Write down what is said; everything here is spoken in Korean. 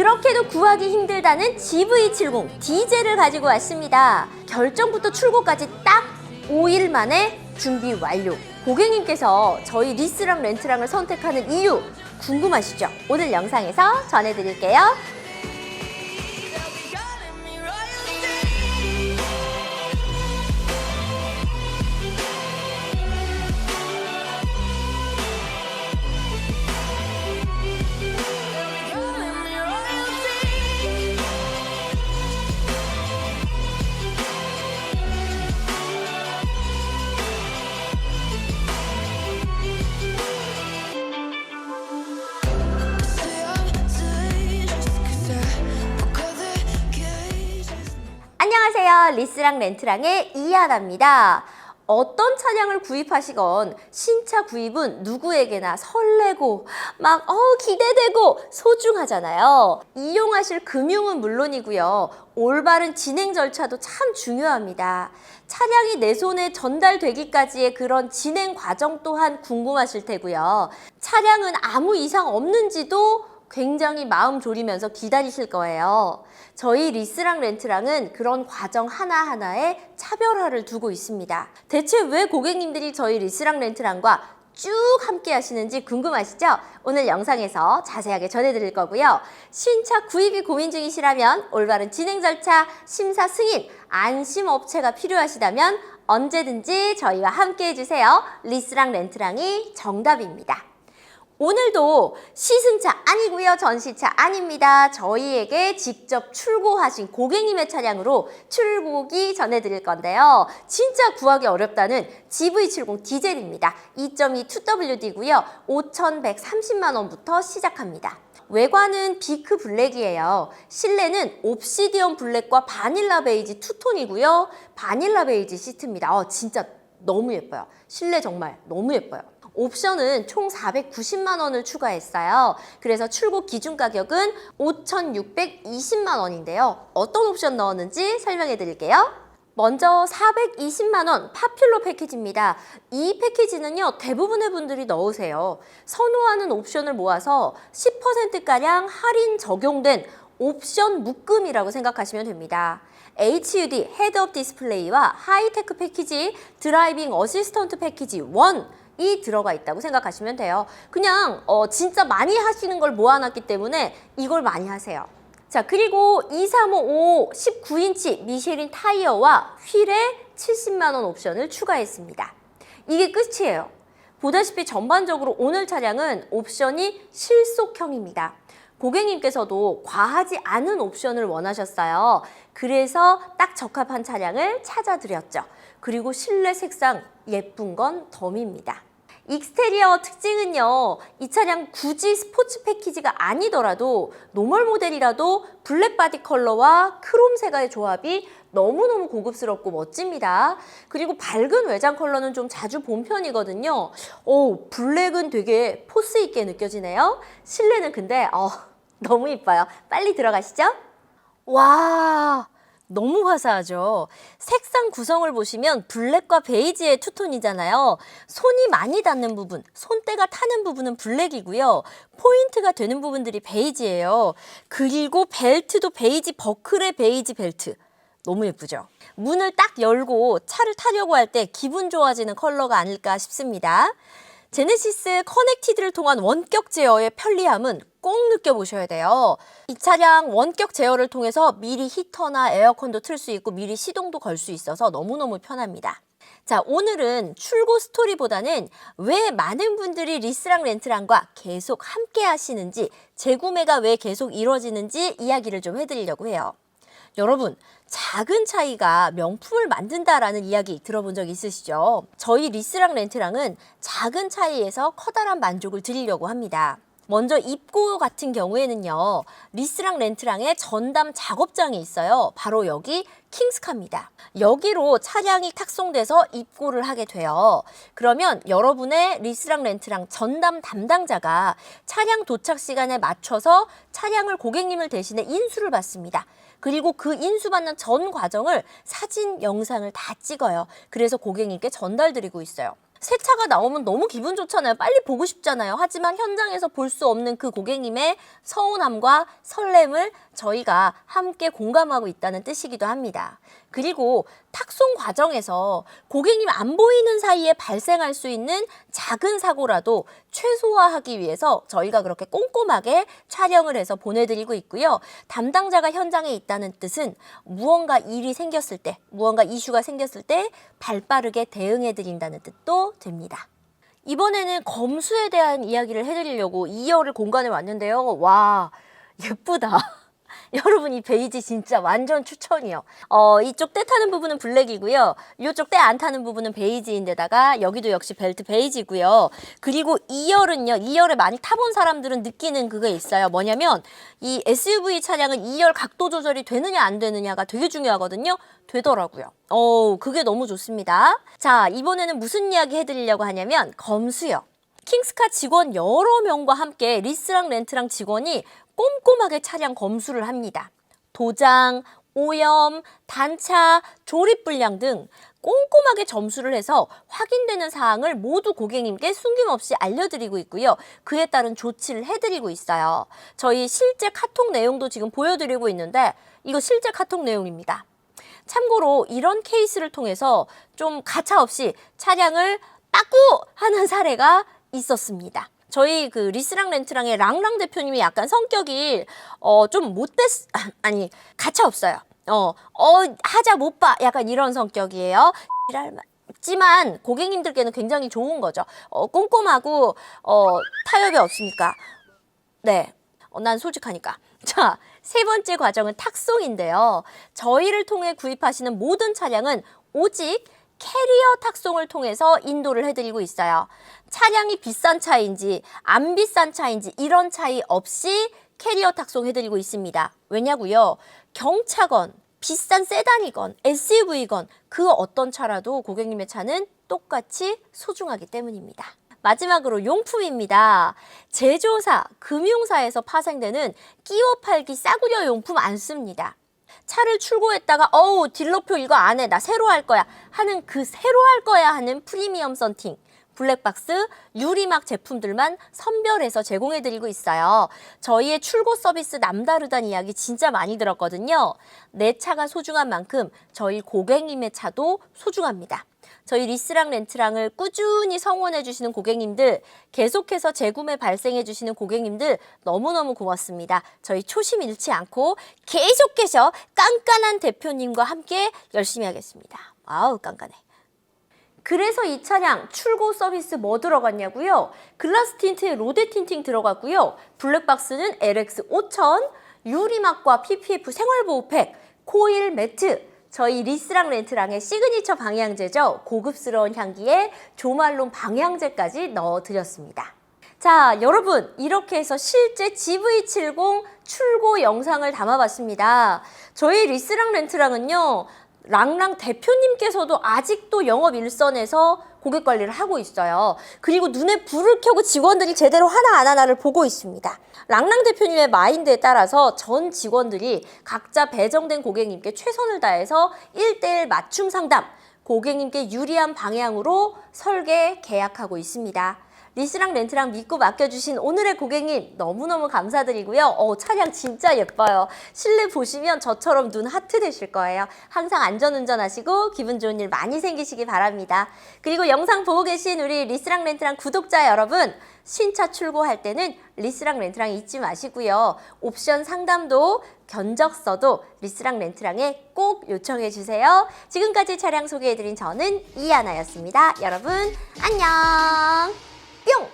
그렇게도 구하기 힘들다는 GV70 디젤을 가지고 왔습니다. 결정부터 출고까지 딱 5일 만에 준비 완료. 고객님께서 저희 리스랑 렌트랑을 선택하는 이유 궁금하시죠? 오늘 영상에서 전해드릴게요. 리스랑 렌트랑의 이하나입니다. 어떤 차량을 구입하시건 신차 구입은 누구에게나 설레고 막 어, 기대되고 소중하잖아요. 이용하실 금융은 물론이고요. 올바른 진행 절차도 참 중요합니다. 차량이 내 손에 전달되기까지의 그런 진행 과정 또한 궁금하실 테고요. 차량은 아무 이상 없는지도 굉장히 마음 졸이면서 기다리실 거예요. 저희 리스랑 렌트랑은 그런 과정 하나하나에 차별화를 두고 있습니다. 대체 왜 고객님들이 저희 리스랑 렌트랑과 쭉 함께 하시는지 궁금하시죠? 오늘 영상에서 자세하게 전해드릴 거고요. 신차 구입이 고민 중이시라면 올바른 진행 절차, 심사 승인, 안심 업체가 필요하시다면 언제든지 저희와 함께 해주세요. 리스랑 렌트랑이 정답입니다. 오늘도 시승차 아니고요. 전시차 아닙니다. 저희에게 직접 출고하신 고객님의 차량으로 출고기 전해드릴 건데요. 진짜 구하기 어렵다는 GV70 디젤입니다. 2.2 2WD고요. 5,130만 원부터 시작합니다. 외관은 비크 블랙이에요. 실내는 옵시디언 블랙과 바닐라 베이지 투톤이고요. 바닐라 베이지 시트입니다. 어, 진짜 너무 예뻐요. 실내 정말 너무 예뻐요. 옵션은 총 490만 원을 추가했어요. 그래서 출고 기준 가격은 5,620만 원인데요. 어떤 옵션 넣었는지 설명해 드릴게요. 먼저 420만 원 파퓰러 패키지입니다. 이 패키지는요, 대부분의 분들이 넣으세요. 선호하는 옵션을 모아서 10%가량 할인 적용된 옵션 묶음이라고 생각하시면 됩니다. HUD 헤드업 디스플레이와 하이테크 패키지, 드라이빙 어시스턴트 패키지 1, 이 들어가 있다고 생각하시면 돼요. 그냥 어, 진짜 많이 하시는 걸 모아놨기 때문에 이걸 많이 하세요. 자 그리고 2355 19인치 미쉐린 타이어와 휠에 70만 원 옵션을 추가했습니다. 이게 끝이에요. 보다시피 전반적으로 오늘 차량은 옵션이 실속형입니다. 고객님께서도 과하지 않은 옵션을 원하셨어요. 그래서 딱 적합한 차량을 찾아드렸죠. 그리고 실내 색상 예쁜 건 덤입니다. 익스테리어 특징은요, 이 차량 굳이 스포츠 패키지가 아니더라도 노멀 모델이라도 블랙 바디 컬러와 크롬 색의 조합이 너무너무 고급스럽고 멋집니다. 그리고 밝은 외장 컬러는 좀 자주 본 편이거든요. 오, 블랙은 되게 포스 있게 느껴지네요. 실내는 근데 어, 너무 이뻐요. 빨리 들어가시죠. 와, 너무 화사하죠. 색상 구성을 보시면 블랙과 베이지의 투톤이잖아요. 손이 많이 닿는 부분, 손때가 타는 부분은 블랙이고요. 포인트가 되는 부분들이 베이지예요. 그리고 벨트도 베이지 버클의 베이지 벨트. 너무 예쁘죠? 문을 딱 열고 차를 타려고 할 때 기분 좋아지는 컬러가 아닐까 싶습니다. 제네시스 커넥티드를 통한 원격 제어의 편리함은 꼭 느껴보셔야 돼요. 이 차량 원격 제어를 통해서 미리 히터나 에어컨도 틀 수 있고 미리 시동도 걸 수 있어서 너무너무 편합니다. 자, 오늘은 출고 스토리보다는 왜 많은 분들이 리스랑 렌트랑과 계속 함께 하시는지, 재구매가 왜 계속 이루어지는지 이야기를 좀 해드리려고 해요. 여러분, 작은 차이가 명품을 만든다라는 이야기 들어본 적 있으시죠? 저희 리스랑 렌트랑은 작은 차이에서 커다란 만족을 드리려고 합니다. 먼저 입고 같은 경우에는요, 리스랑 렌트랑의 전담 작업장이 있어요. 바로 여기 킹스카입니다. 여기로 차량이 탁송돼서 입고를 하게 돼요. 그러면 여러분의 리스랑 렌트랑 전담 담당자가 차량 도착 시간에 맞춰서 차량을 고객님을 대신해 인수를 받습니다. 그리고 그 인수받는 전 과정을 사진, 영상을 다 찍어요. 그래서 고객님께 전달드리고 있어요. 새 차가 나오면 너무 기분 좋잖아요. 빨리 보고 싶잖아요. 하지만 현장에서 볼 수 없는 그 고객님의 서운함과 설렘을 저희가 함께 공감하고 있다는 뜻이기도 합니다. 그리고 탁송 과정에서 고객님 안 보이는 사이에 발생할 수 있는 작은 사고라도 최소화하기 위해서 저희가 그렇게 꼼꼼하게 촬영을 해서 보내드리고 있고요. 담당자가 현장에 있다는 뜻은 무언가 일이 생겼을 때, 무언가 이슈가 생겼을 때 발 빠르게 대응해드린다는 뜻도 됩니다. 이번에는 검수에 대한 이야기를 해드리려고 2열을 공간에 왔는데요. 와, 예쁘다. 여러분 이 베이지 진짜 완전 추천이요. 어, 이쪽 때 타는 부분은 블랙이고요. 이쪽 때 안 타는 부분은 베이지인데다가 여기도 역시 벨트 베이지고요. 그리고 2열은요. 2열에 많이 타본 사람들은 느끼는 그게 있어요. 뭐냐면 이 SUV 차량은 2열 각도 조절이 되느냐 안 되느냐가 되게 중요하거든요. 되더라고요. 어, 그게 너무 좋습니다. 자, 이번에는 무슨 이야기 해드리려고 하냐면 검수요. 킹스카 직원 여러 명과 함께 리스랑 렌트랑 직원이 꼼꼼하게 차량 검수를 합니다. 도장, 오염, 단차, 조립 불량 등 꼼꼼하게 점수를 해서 확인되는 사항을 모두 고객님께 숨김없이 알려드리고 있고요. 그에 따른 조치를 해드리고 있어요. 저희 실제 카톡 내용도 지금 보여드리고 있는데 이거 실제 카톡 내용입니다. 참고로 이런 케이스를 통해서 좀 가차 없이 차량을 빠꾸 하는 사례가 있었습니다. 저희 그 리스랑 렌트랑의 랑랑 대표님이 약간 성격이 어 좀 못됐 아니 가차 없어요. 어, 어 하자 못 봐. 약간 이런 성격이에요. 이랄 지만 고객님들께는 굉장히 좋은 거죠. 어, 꼼꼼하고 어, 타협이 없으니까. 네. 어, 난 솔직하니까. 자, 세 번째 과정은 탁송인데요. 저희를 통해 구입하시는 모든 차량은 오직 캐리어 탁송을 통해서 인도를 해드리고 있어요. 차량이 비싼 차인지 안 비싼 차인지 이런 차이 없이 캐리어 탁송 해드리고 있습니다. 왜냐고요? 경차건 비싼 세단이건 SUV건 그 어떤 차라도 고객님의 차는 똑같이 소중하기 때문입니다. 마지막으로 용품입니다. 제조사, 금융사에서 파생되는 끼워 팔기 싸구려 용품 안 씁니다. 차를 출고했다가 어우 딜러표 이거 안 해. 나 새로 할 거야. 하는 그 새로 할 거야 하는 프리미엄 썬팅 블랙박스 유리막 제품들만 선별해서 제공해드리고 있어요. 저희의 출고 서비스 남다르다는 이야기 진짜 많이 들었거든요. 내 차가 소중한 만큼 저희 고객님의 차도 소중합니다. 저희 리스랑 렌트랑을 꾸준히 성원해 주시는 고객님들, 계속해서 재구매 발생해 주시는 고객님들 너무너무 고맙습니다. 저희 초심 잃지 않고 계속해서 깐깐한 대표님과 함께 열심히 하겠습니다. 아우 깐깐해. 그래서 이 차량 출고 서비스 뭐 들어갔냐고요? 글라스 틴트에 로데 틴팅 들어갔고요. 블랙박스는 LX 5000, 유리막과 PPF 생활보호팩, 코일 매트, 저희 리스랑 렌트랑의 시그니처 방향제죠. 고급스러운 향기에 조말론 방향제까지 넣어드렸습니다. 자, 여러분, 이렇게 해서 실제 GV70 출고 영상을 담아봤습니다. 저희 리스랑 렌트랑은요, 랑랑 대표님께서도 아직도 영업 일선에서 고객 관리를 하고 있어요. 그리고 눈에 불을 켜고 직원들이 제대로 하나 안 하나를 보고 있습니다. 랑랑 대표님의 마인드에 따라서 전 직원들이 각자 배정된 고객님께 최선을 다해서 1대1 맞춤 상담, 고객님께 유리한 방향으로 설계, 계약하고 있습니다. 리스랑 렌트랑 믿고 맡겨주신 오늘의 고객님 너무너무 감사드리고요. 어, 차량 진짜 예뻐요. 실내 보시면 저처럼 눈 하트 되실 거예요. 항상 안전운전 하시고 기분 좋은 일 많이 생기시기 바랍니다. 그리고 영상 보고 계신 우리 리스랑 렌트랑 구독자 여러분 신차 출고할 때는 리스랑 렌트랑 잊지 마시고요. 옵션 상담도 견적서도 리스랑 렌트랑에 꼭 요청해 주세요. 지금까지 차량 소개해드린 저는 이하나였습니다. 여러분 안녕. 用